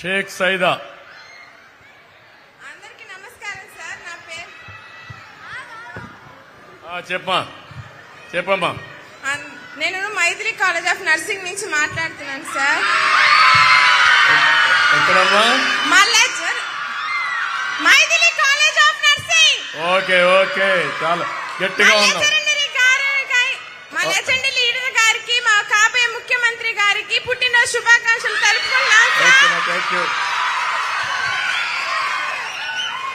షేక్ సైదా. అందరికీ నమస్కారం సార్ నా పేరు ఆ, చెప్పమా చెప్పమ్మా. నేను మైథిలి కాలేజ్ ఆఫ్ నర్సింగ్ నుంచి మాట్లాడుతున్నాను సార్. ఎక్కడమ్మా? మళ్ళీ sir Maithili college of nursing. Okay okay. చాలా గట్టిగా ఉన్నాం గారికి పుట్టినరోజు శుభాకాంక్షలు తెలుపుకున్నాం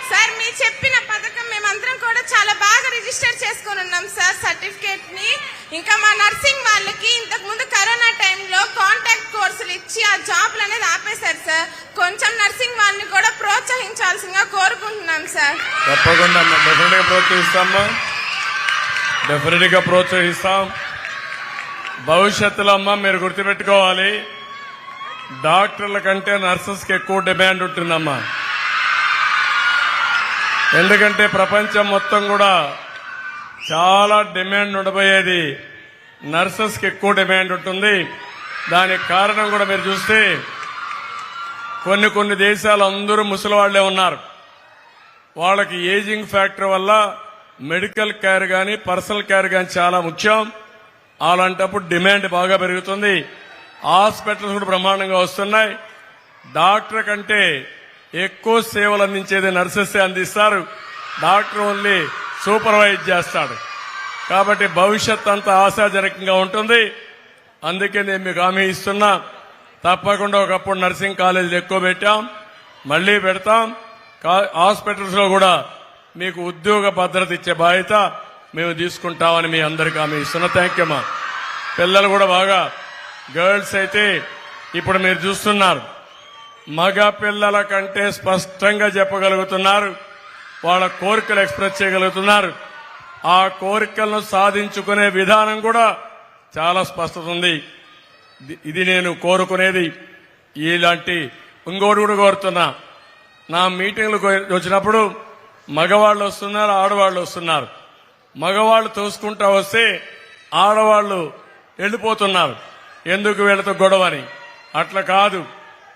సార్ మీరు చెప్పిన పథకం మేమందరం కూడా చాలా బాగా రిజిస్టర్ చేసుకుని ఉన్నాం సార్ సర్టిఫికేట్ని. ఇంకా మా నర్సింగ్ వాళ్ళకి ఇంతకు ముందు కరోనా టైంలో కాంటాక్ట్ కోర్సులు ఇచ్చి ఆ జాబ్లు అనేది ఆపేశారు సార్ కొంచెం నర్సింగ్ వాళ్ళని కూడా ప్రోత్సహించాల్సిందిగా కోరుకుంటున్నాం సార్ తప్పకుండా అమ్మా. డెఫినెట్గా ప్రోత్సహిస్తామ్మా డెఫినెట్గా ప్రోత్సహిస్తాం. భవిష్యత్తులో అమ్మ మీరు గుర్తుపెట్టుకోవాలి. డాక్టర్ల కంటే నర్సెస్కి ఎక్కువ డిమాండ్ ఉంటుందమ్మా. ఎందుకంటే ప్రపంచం మొత్తం కూడా చాలా డిమాండ్ ఉండబోయేది. నర్సెస్కి ఎక్కువ డిమాండ్ ఉంటుంది. దానికి కారణం కూడా మీరు చూస్తే కొన్ని కొన్ని దేశాలు అందరూ ముసలివాళ్ళే ఉన్నారు. వాళ్ళకి ఏజింగ్ ఫ్యాక్టర్ వల్ల మెడికల్ కేర్ కానీ పర్సనల్ కేర్ కానీ చాలా ముఖ్యం. అలాంటప్పుడు డిమాండ్ బాగా పెరుగుతుంది. హాస్పిటల్స్ కూడా బ్రహ్మాండంగా వస్తున్నాయి. డాక్టర్ కంటే ఎక్కువ సేవలు అందించేది నర్సెస్ అందిస్తారు. డాక్టర్ ఓన్లీ సూపర్వైజ్ చేస్తాడు. కాబట్టి భవిష్యత్ అంతా ఆశాజనకంగా ఉంటుంది. అందుకే నేను మీకు హామీ ఇస్తున్నా. తప్పకుండా ఒకప్పుడు నర్సింగ్ కాలేజీలు ఎక్కువ పెట్టాం. మళ్ళీ పెడతాం. కా- హాస్పిటల్స్లో కూడా మీకు ఉద్యోగ భద్రత ఇచ్చే బాధ్యత మేము తీసుకుంటామని మీ అందరికీ ఆమె ఇస్తున్న. థ్యాంక్ యూ పిల్లలు కూడా బాగా గర్ల్స్ అయితే ఇప్పుడు మీరు చూస్తున్నారు. మగ పిల్లల కంటే స్పష్టంగా చెప్పగలుగుతున్నారు. వాళ్ళ కోరికలు ఎక్స్ప్రెస్ చేయగలుగుతున్నారు. ఆ కోరికలను సాధించుకునే విధానం కూడా చాలా స్పష్టత ఉంది. ఇది- ఇది నేను కోరుకునేది ఇలాంటి ఇంకోటి కూడా కోరుతున్నా. నా మీటింగ్లకు వచ్చినప్పుడు మగవాళ్ళు వస్తున్నారు ఆడవాళ్ళు వస్తున్నారు. మగవాళ్ళు తోసుకుంటా వస్తే ఆడవాళ్ళు వెళ్ళిపోతున్నారు. ఎందుకు వీళ్ళతో గొడవని అట్లా కాదు.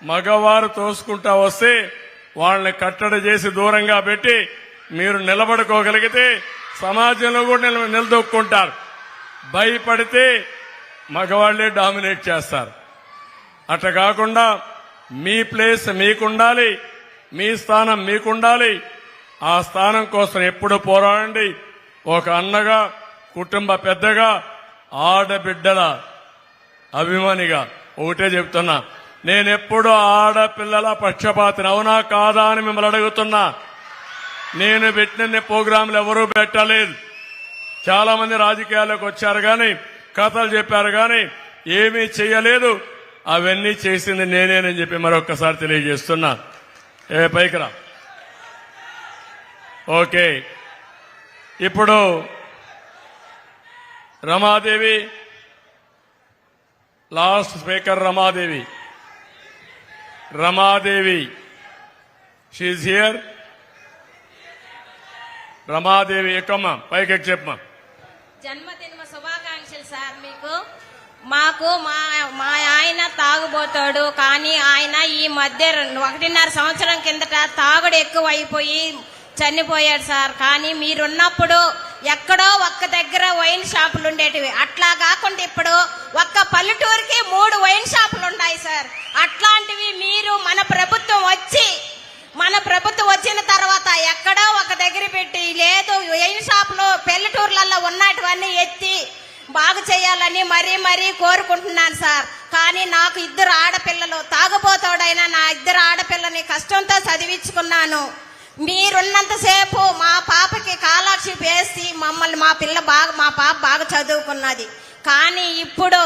మగవారు తోసుకుంటా వస్తే వాళ్ళని కట్టడి చేసి దూరంగా పెట్టి మీరు నిలబడుకోగలిగితే సమాజంలో కూడా నిల నిలదొక్కుంటారు. భయపడితే మగవాళ్ళే డామినేట్ చేస్తారు. అట్లా కాకుండా మీ ప్లేస్ మీకుండాలి మీ స్థానం మీకుండాలి. ఆ స్థానం కోసం ఎప్పుడు పోరాడండి. ఒక అన్నగా కుటుంబ పెద్దగా ఆడబిడ్డల అభిమానిగా. ఒకటే చెప్తున్నా నేనెప్పుడు ఆడపిల్లల పక్షపాతిని అవునా కాదా అని మిమ్మల్ని అడుగుతున్నా. నేను పెట్టిన ప్రోగ్రాంలు ఎవరూ పెట్టలేదు. చాలా మంది రాజకీయాల్లోకి వచ్చారు కానీ కథలు చెప్పారు కానీ ఏమీ చేయలేదు అవన్నీ చేసింది నేనేనని చెప్పి మరొక్కసారి తెలియజేస్తున్నా. ఏ పైకి రా. ఓకే. ఇప్పుడు Ramadevi last speaker Ramadevi. Ramadevi she here Ramadevi ఎక్కమ్మా పైకి ఎక్కి చెప్పమ్మా జన్మదిన శుభాకాంక్షలు సార్ మీకు. మాకు మా మా ఆయన తాగుబోతాడు కానీ ఆయన ఈ మధ్య రెండు- ఒకటిన్నర సంవత్సరం కిందట తాగుడు ఎక్కువ అయిపోయి చనిపోయాడు సార్. కానీ మీరున్నప్పుడు ఎక్కడో ఒక్క దగ్గర వైన్ షాపులు ఉండేటివి. అట్లా కాకుండా ఇప్పుడు ఒక్క పల్లెటూరుకి మూడు వైన్ షాపులు ఉన్నాయి సార్. అట్లాంటివి మీరు మన ప్రభుత్వం వచ్చి మన ప్రభుత్వం వచ్చిన తర్వాత ఎక్కడో ఒక దగ్గర పెట్టి లేదు వైన్ షాపులు పల్లెటూర్లలో ఉన్నటువన్నీ ఎత్తి బాగు చేయాలని మరీ మరీ కోరుకుంటున్నాను సార్. కానీ నాకు ఇద్దరు ఆడపిల్లలు తాగుపోతాడైనా నా ఇద్దరు ఆడపిల్లని కష్టంతో చదివించుకున్నాను. మీరున్నంతసేపు మా పాపకి కాలర్షిప్ వేసి మమ్మల్ని మా పిల్ల బాగా మా పాప బాగా చదువుకున్నది. కానీ ఇప్పుడు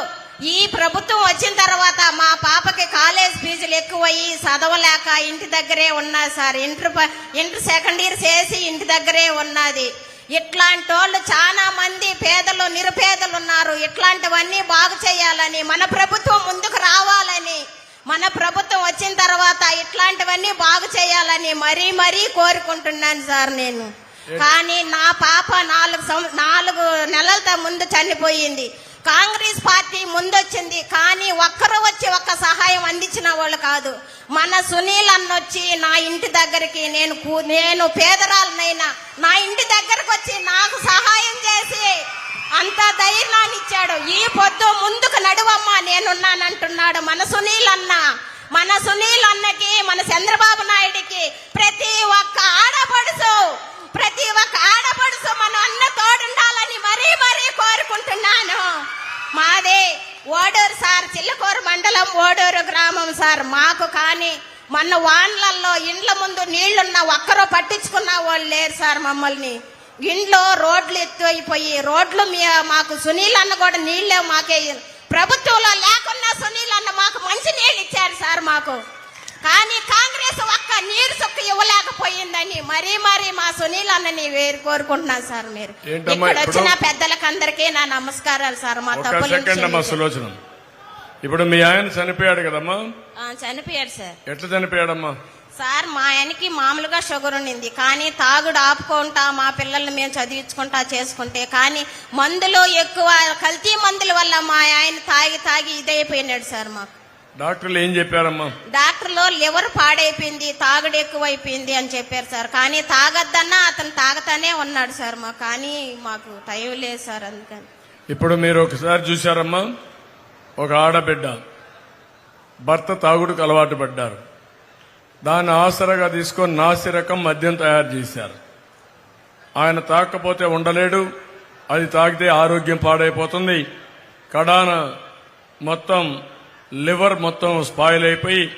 ఈ ప్రభుత్వం వచ్చిన తర్వాత మా పాపకి కాలేజ్ ఫీజులు ఎక్కువయ్యి చదవలేక ఇంటి దగ్గరే ఉన్నా sir. Inter inter second year చేసి ఇంటి దగ్గరే ఉన్నది. ఇట్లాంటి వాళ్ళు చాలా మంది పేదలు నిరుపేదలు ఉన్నారు. ఇట్లాంటివన్నీ బాగు చేయాలని మన ప్రభుత్వం ముందుకు రావాలని మన ప్రభుత్వం వచ్చిన తర్వాత ఇట్లాంటివన్నీ బాగు చేయాలని మరీ మరీ కోరుకుంటున్నాను సార్ నేను. కానీ నా పాప నాలుగు నాలుగు నెలల ముందు చనిపోయింది. కాంగ్రెస్ పార్టీ ముందొచ్చింది కానీ ఒక్కరు వచ్చి ఒక్క సహాయం అందించిన వాళ్ళు కాదు. మన సునీల్ అన్న వచ్చి నా ఇంటి దగ్గరికి నేను నేను పేదరాలనైనా నా ఇంటి దగ్గరకు వచ్చి నాకు సహాయం చేసి అంత ధైర్యాన్ని ఇచ్చాడు ఈ పొద్దు ముందుకు నడువమ్మా నేనున్నానంటున్నాడు మన సునీల్ అన్న మన సునీల్ అన్నకి మన చంద్రబాబు నాయుడికి ప్రతి ఒక్క ఆడపడుసు ప్రతి ఒక్క ఆడపడుసు మన అన్న తోడుండాలని మరీ మరీ కోరుకుంటున్నాను. మాదే ఓడూరు సార్ చిల్లకూరు మండలం ఓడూరు గ్రామం సార్. మాకు కానీ మన వాన్లల్లో ఇండ్ల ముందు నీళ్ళున్న ఒక్కరూ పట్టించుకున్న వాళ్ళు లేరు సార్ మమ్మల్ని. ఇంట్లో రోడ్లు ఎత్తు అయిపోయి రోడ్లు మాకు సునీల్ అన్న కూడా నీళ్ళే మాకే. ప్రభుత్వంలో లేకున్నా సునీల్ అన్న మాకు మంచి నీళ్ళు ఇచ్చారు సార్ మాకు. కానీ కాంగ్రెస్ ఒక్క నీరు సుక్క ఇవ్వలేకపోయిందని మరీ మరీ మా సునీల్ అన్నని వేరు కోరుకుంటున్నాను సార్ మీరు. ఇక్కడ వచ్చిన? పెద్దలకు అందరికీ నా నమస్కారాలు సార్ మా తప్పులు ఇప్పుడు మీ ఆయన చనిపోయాడు కదమ్మా? చనిపోయాడు సార్. ఎట్లా చనిపోయాడమ్మా? సార్ మా ఆయనకి మామూలుగా షుగర్ ఉండింది. కానీ తాగుడు ఆపుకుంటా మా పిల్లల్ని మేము చదివించుకుంటా చేసుకుంటే కానీ మందులు ఎక్కువ కల్తీ మందుల వల్ల మా ఆయన తాగి తాగి ఇదైపోయినాడు సార్ మాకు. డాక్టర్లు ఏం చెప్పారమ్మా? డాక్టర్లో లివర్ పాడైపోయింది తాగుడు ఎక్కువైపోయింది అని చెప్పారు సార్. కానీ తాగొద్దన్నా అతను తాగుతానే ఉన్నాడు సార్ మాకు. కానీ మాకు టైం లేదు సార్ అందుకని. ఇప్పుడు మీరు ఒకసారి చూశారమ్మా? ఒక ఆడబిడ్డ భర్త తాగుడుకు అలవాటు పడ్డారు. దాన్ని ఆసరగా తీసుకొని నాసిరకం మద్యం తయారు చేశారు. ఆయన తాకపోతే ఉండలేడు అది తాగితే ఆరోగ్యం పాడైపోతుంది. కడాన మొత్తం లివర్ మొత్తం స్పాయిల్ అయిపోయి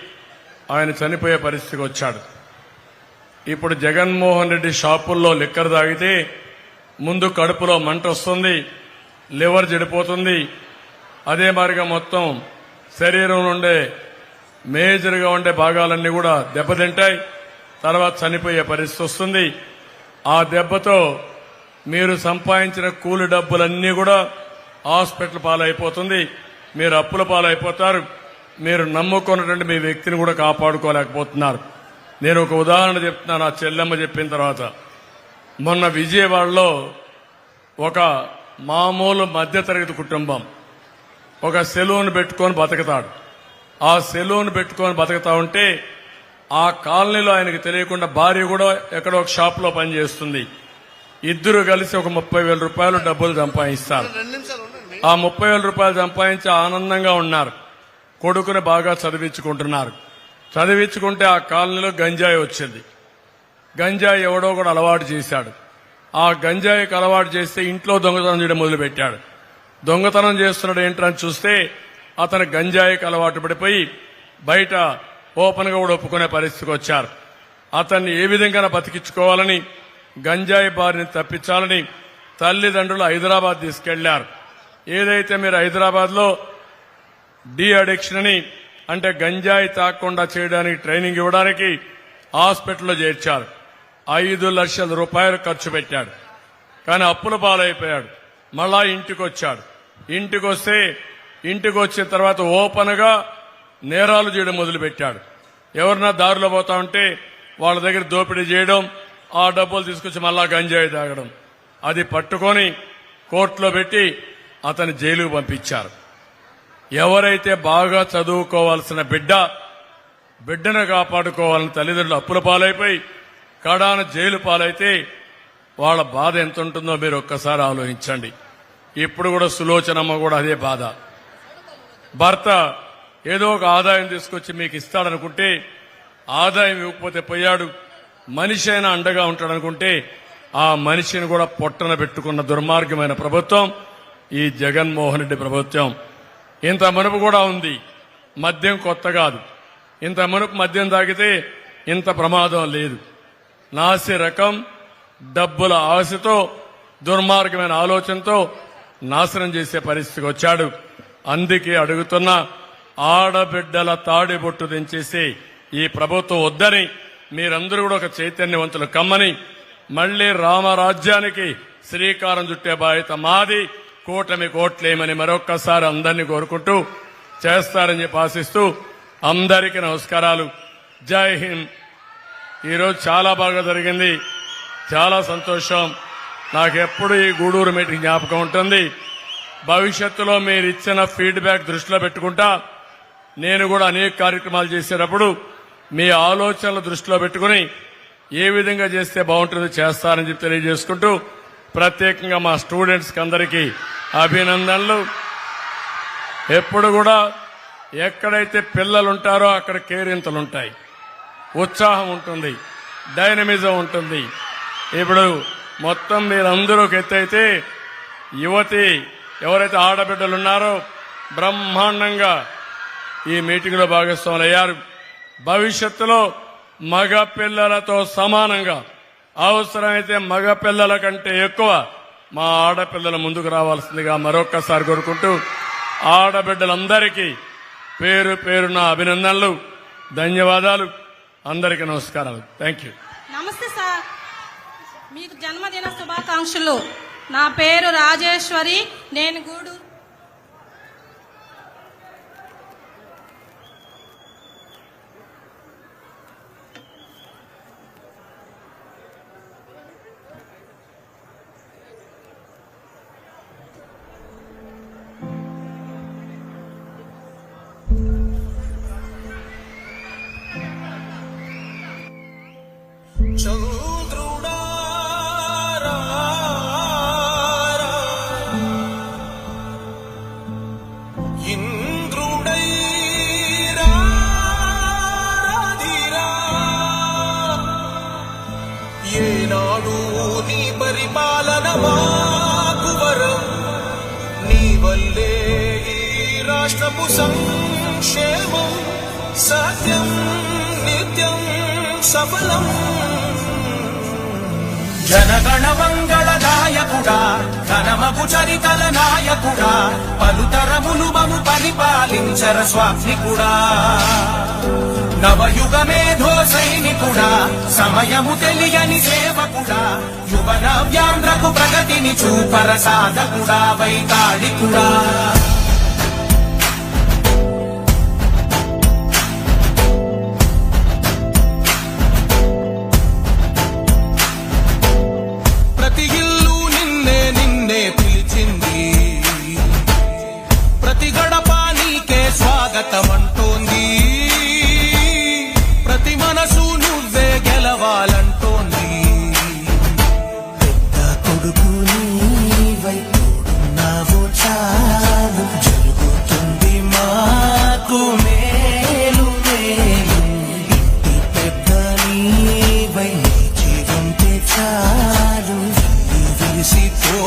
ఆయన చనిపోయే పరిస్థితికి వచ్చాడు. ఇప్పుడు జగన్మోహన్ రెడ్డి షాపుల్లో లిక్కర్ తాగితే ముందు కడుపులో మంట వస్తుంది లివర్ చెడిపోతుంది. అదే మాదిరిగా మొత్తం శరీరం నుండే మేజర్గా ఉండే భాగాలన్నీ కూడా దెబ్బతింటాయి. తర్వాత చనిపోయే పరిస్థితి వస్తుంది. ఆ దెబ్బతో మీరు సంపాదించిన కూలి డబ్బులన్నీ కూడా హాస్పిటల్ పాలైపోతుంది. మీరు అప్పుల పాలైపోతారు. మీరు నమ్ముకున్నటువంటి మీ వ్యక్తిని కూడా కాపాడుకోలేకపోతున్నారు. నేను ఒక ఉదాహరణ చెప్తున్నాను. ఆ చెల్లెమ్మ చెప్పిన తర్వాత మొన్న విజయవాడలో ఒక మామూలు మధ్యతరగతి కుటుంబం ఒక సెలూన్ పెట్టుకొని బతుకుతాడు. ఆ సెలూన్ పెట్టుకొని బతుకుతా ఉంటే ఆ కాలనీలో ఆయనకు తెలియకుండా భార్య కూడా ఎక్కడో ఒక షాప్లో పనిచేస్తుంది. ఇద్దరు కలిసి ఒక ముప్పై వేల రూపాయలు డబ్బులు సంపాదిస్తారు. ఆ ముప్పై వేల రూపాయలు సంపాదించి ఆనందంగా ఉన్నారు. కొడుకుని బాగా చదివించుకుంటున్నారు. చదివించుకుంటే ఆ కాలనీలో గంజాయి వచ్చింది. గంజాయి ఎవడో కూడా అలవాటు చేశాడు. ఆ గంజాయికి అలవాటు చేస్తే ఇంట్లో దొంగతనం చేయడం మొదలుపెట్టాడు. దొంగతనం చేస్తున్నాడు ఏంటని చూస్తే అతను గంజాయికి అలవాటు పడిపోయి బయట ఓపెన్గా కూడా ఒప్పుకునే పరిస్థితికి వచ్చారు. అతన్ని ఏ విధంగా బతికించుకోవాలని గంజాయి బారిని తప్పించాలని తల్లిదండ్రులు హైదరాబాద్ తీసుకెళ్ళారు. ఏదైతే మీరు హైదరాబాద్లో డి అడిక్షన్ అని అంటే గంజాయి తాకుండా చేయడానికి ట్రైనింగ్ ఇవ్వడానికి హాస్పిటల్లో చేర్చారు. ఐదు లక్షల రూపాయలు ఖర్చు పెట్టాడు. కానీ అప్పుల పాలైపోయాడు. మళ్ళా ఇంటికి వచ్చాడు ఇంటికి వస్తే ఇంటికి వచ్చిన తర్వాత ఓపెన్గా నేరాలు చేయడం మొదలుపెట్టాడు. ఎవరన్నా దారిలో పోతా ఉంటే వాళ్ళ దగ్గర దోపిడీ చేయడం ఆ డబ్బులు తీసుకొచ్చి మళ్ళా గంజాయి తాగడం. అది పట్టుకొని కోర్టులో పెట్టి అతని జైలుకు పంపించారు. ఎవరైతే బాగా చదువుకోవాల్సిన బిడ్డ బిడ్డను కాపాడుకోవాలని తల్లిదండ్రులు అప్పుల పాలైపోయి కడాన జైలు పాలైతే వాళ్ళ బాధ ఎంత ఉంటుందో మీరు ఒక్కసారి ఆలోచించండి. ఇప్పుడు కూడా సులోచనమ్మ కూడా అదే బాధ. భర్త ఏదో ఒక ఆదాయం తీసుకొచ్చి మీకు ఇస్తాడనుకుంటే ఆదాయం ఇవ్వకపోతే పోయాడు మనిషి అయినా అండగా ఉంటాడనుకుంటే ఆ మనిషిని కూడా పొట్టన పెట్టుకున్న దుర్మార్గమైన ప్రభుత్వం ఈ జగన్మోహన్ రెడ్డి ప్రభుత్వం. ఇంత మనుపు కూడా ఉంది. మద్యం కొత్త కాదు. ఇంత మనుపు మద్యం తాగితే ఇంత ప్రమాదం లేదు. నాసి రకం డబ్బుల ఆశతో దుర్మార్గమైన ఆలోచనతో నాశనం చేసే పరిస్థితికి వచ్చాడు. అందుకే అడుగుతున్న ఆడబిడ్డల తాడి బొట్టు దించేసి ఈ ప్రభుత్వం వద్దని మీరందరూ కూడా ఒక చైతన్యవంతులు కమ్మని మళ్ళీ రామరాజ్యానికి శ్రీకారం చుట్టే బాధ్యత మాది కూటమి కోట్లేమని మరొక్కసారి అందరినీ కోరుకుంటూ చేస్తారని చెప్పి ఆశిస్తూ అందరికీ నమస్కారాలు. జై హింద్. ఈరోజు చాలా బాగా జరిగింది. చాలా సంతోషం. నాకెప్పుడు ఈ గూడూరు మీటింగ్ జ్ఞాపకం ఉంటుంది. భవిష్యత్తులో మీరు ఇచ్చిన ఫీడ్బ్యాక్ దృష్టిలో పెట్టుకుంటా నేను కూడా అనేక కార్యక్రమాలు చేసేటప్పుడు మీ ఆలోచనలు దృష్టిలో పెట్టుకుని ఏ విధంగా చేస్తే బాగుంటుందో చేస్తారని చెప్పి తెలియజేసుకుంటూ ప్రత్యేకంగా మా స్టూడెంట్స్కి అందరికీ అభినందనలు. ఎప్పుడు కూడా ఎక్కడైతే పిల్లలు ఉంటారో అక్కడ కేరింతలు ఉంటాయి ఉత్సాహం ఉంటుంది. డైనమిజం ఉంటుంది. ఇప్పుడు మొత్తం మీరందరూ ఎత్తైతే యువతి ఎవరైతే ఆడబిడ్డలు ఉన్నారో బ్రహ్మాండంగా ఈ మీటింగ్లో భాగస్వాములు అయ్యారు. భవిష్యత్తులో మగ పిల్లలతో సమానంగా అవసరమైతే మగ పిల్లల కంటే ఎక్కువ మా ఆడపిల్లలు ముందుకు రావాల్సిందిగా మరొక్కసారి కోరుకుంటూ ఆడబిడ్డలందరికీ పేరు పేరున అభినందనలు ధన్యవాదాలు. అందరికీ నమస్కారాలు. థ్యాంక్ యూ నమస్తే సార్. మీకు జన్మదిన శుభాకాంక్షలు. నా పేరు రాజేశ్వరి. నేను గూడూరు చంద్రు రాష్ట్రపు సంక్షేమం సత్యం నిత్యం సఫలం. జనగణ మంగళ నాయకుడా ఘనమగు చరితల నాయకుడా పలుతరములు మము పరిపాలించర స్వామికుడా నవయుగ మేధో సైనికుడా సమయము తెలియని సేవకుడా యువన వ్యాంధ్రకు ప్రగతిని చూపర సాధకుడా వైతాళికుడా.